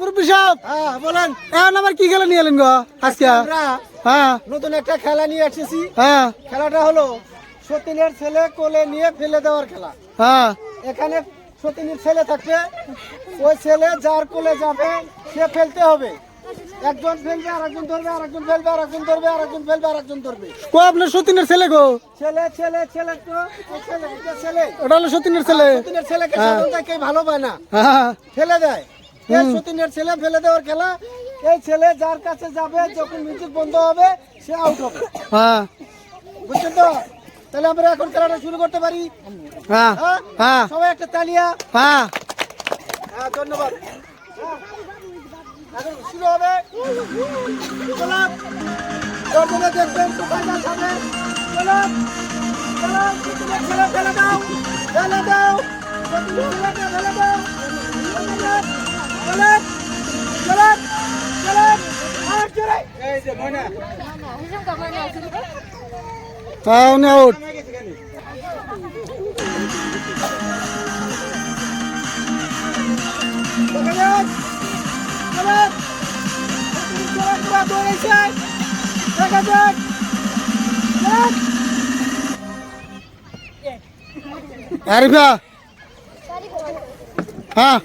মুরব্বী সাহেব। হ্যাঁ বলেন। এখন আমার কি খেলা নিয়ে এলেন গো আজকে? হ্যাঁ। নতুন একটা খেলা নিয়ে এসেছি হ্যাঁ। খেলাটা হলো সতীনের ছেলে কোলে নিয়ে ফেলে দেওয়ার খেলা। হ্যাঁ। এখানে সতীনের ছেলে থাকবে। ওই ছেলে যার কোলে যাবে সে ফেলতে হবে। একজন ফেলবে আরেকজন ধরবে আরেকজন ফেলবে আরেকজন ধরবে আরেকজন ফেলবে আরেকজন ধরবে। কো আপনার সতীনের ছেলে গো? ছেলে ছেলে ছেলে তো ছেলে ছেলে ওটা হলো সতীনের ছেলে। সতীনের ছেলেকে। সাধারণত কেউ ভালো পায় না ফেলে দেয়। এই সতীনের ছেলে ফেলে দেওয়ার খেলা? এই ছেলে যার কাছে যাবে যখন মিউজিক বন্ধ হবে সে আউট হবে। হ্যাঁ। বুঝছেন তো? তাহলে আমরা এখন খেলাটা শুরু করতে পারি। হ্যাঁ। হ্যাঁ? হ্যাঁ। সবাই একটা তালিয়া। হ্যাঁ। হ্যাঁ ধন্যবাদ। হ্যাঁ। এখন শুরু হবে। দর্শনে দেখবেন ছেলে ফেলে দাও। ফেলে দাও। ফেলে দাও। হ্যাঁ উনি আউট। আরিফা। হ্যাঁ।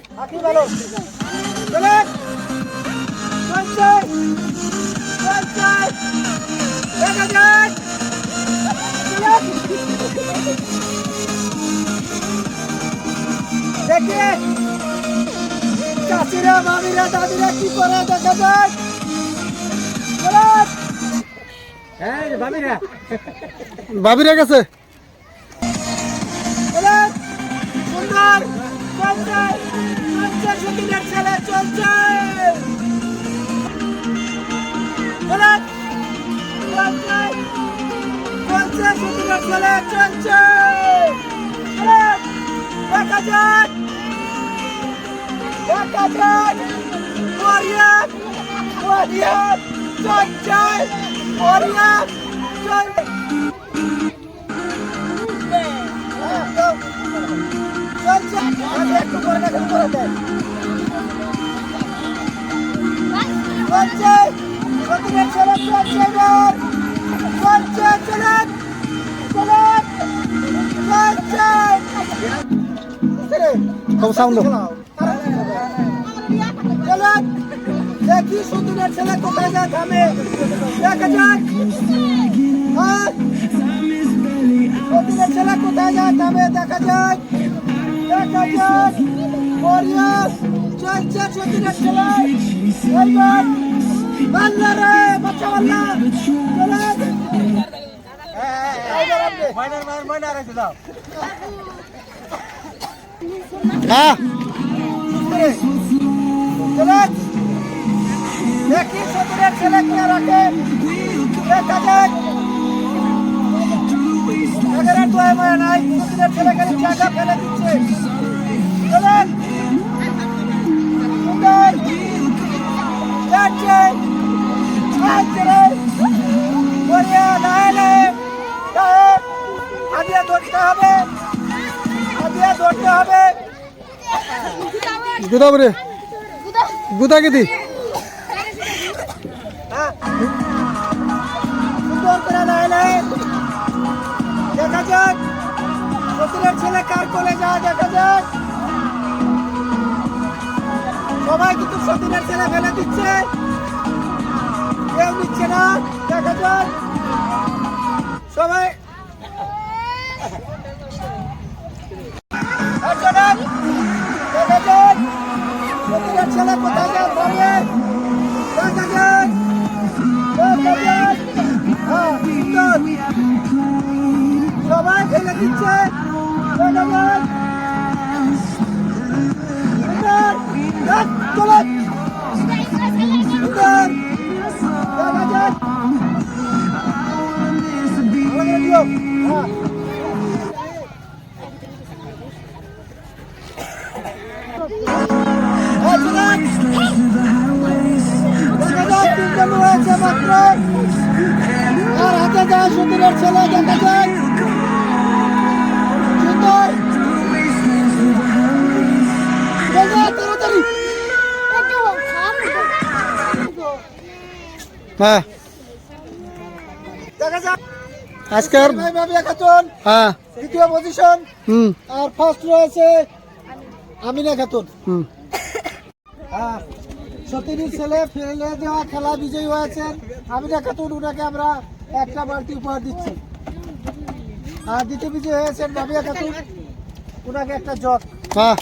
দেখা চাষিরা মামিরা দাদিরা কি করে দেখা যাক। চলেন মামিরা ভাবিরা গেছে। সুন্দর। চলছে সতীনের ছেলে চলছে। চলছে। সতীনের ছেলে চলছে। দেখা যাক। দেখা যাক। চলছে আগে একটু করে দেখেন চলছে সতীনের ছেলে চলছে এবার চলছে চলেন চলছে সব সাউন্ড চলেন দেখি সতীনের ছেলে কোথায় যায় থামে দেখা যাক সতীনের ছেলে কোথায় যায় থামে দেখা যাক দেখা যাক ওরিয়াস চলছে সতীনের ছেলে এইবার বাংলা রে বাচ্চা বাংলা। চলেন এইবার আপনি মাইনার মাইনার মাইনার রেখে দাও হ্যাঁ দেখি সতীনের ছেলে কে রাখে। দেখা যাক এগারের দোয়া মায়া নাই সতীনের ছেলে খালি জায়গা ফেলে দিচ্ছে। ধরতে হবে। গুদাবরে গুদা। গেদি হ্যাঁ। সুন্দর করে নাই নাই। দেখা যাক। ছেলে কার কোলে যায় দেখা যাক। সবাই কিন্তু সতীনের ছেলে ফেলে দিচ্ছে। কেউ নিচ্ছে না দেখা যাক। সবাই ছেলে কোথায় যায় যায় সতীনের ছেলে দেখা যায়। হ্যাঁ দেখা যাক। আজকের খাতুন হ্যাঁ। দ্বিতীয় পজিশন হুম। আর ফার্স্ট রয়েছে আমিনা খাতুন হুম। হ্যাঁ সতীনীর ছেলে ফেলে দেওয়া খেলা বিজয়ী হয়েছেন আমিনা খাতুন উনাকে আমরা একটা বালতি উপহার দিচ্ছি। আর দ্বিতীয় বিজয় হয়েছেন বাবিয়া খাতুন ওনাকে একটা জগ। হ্যাঁ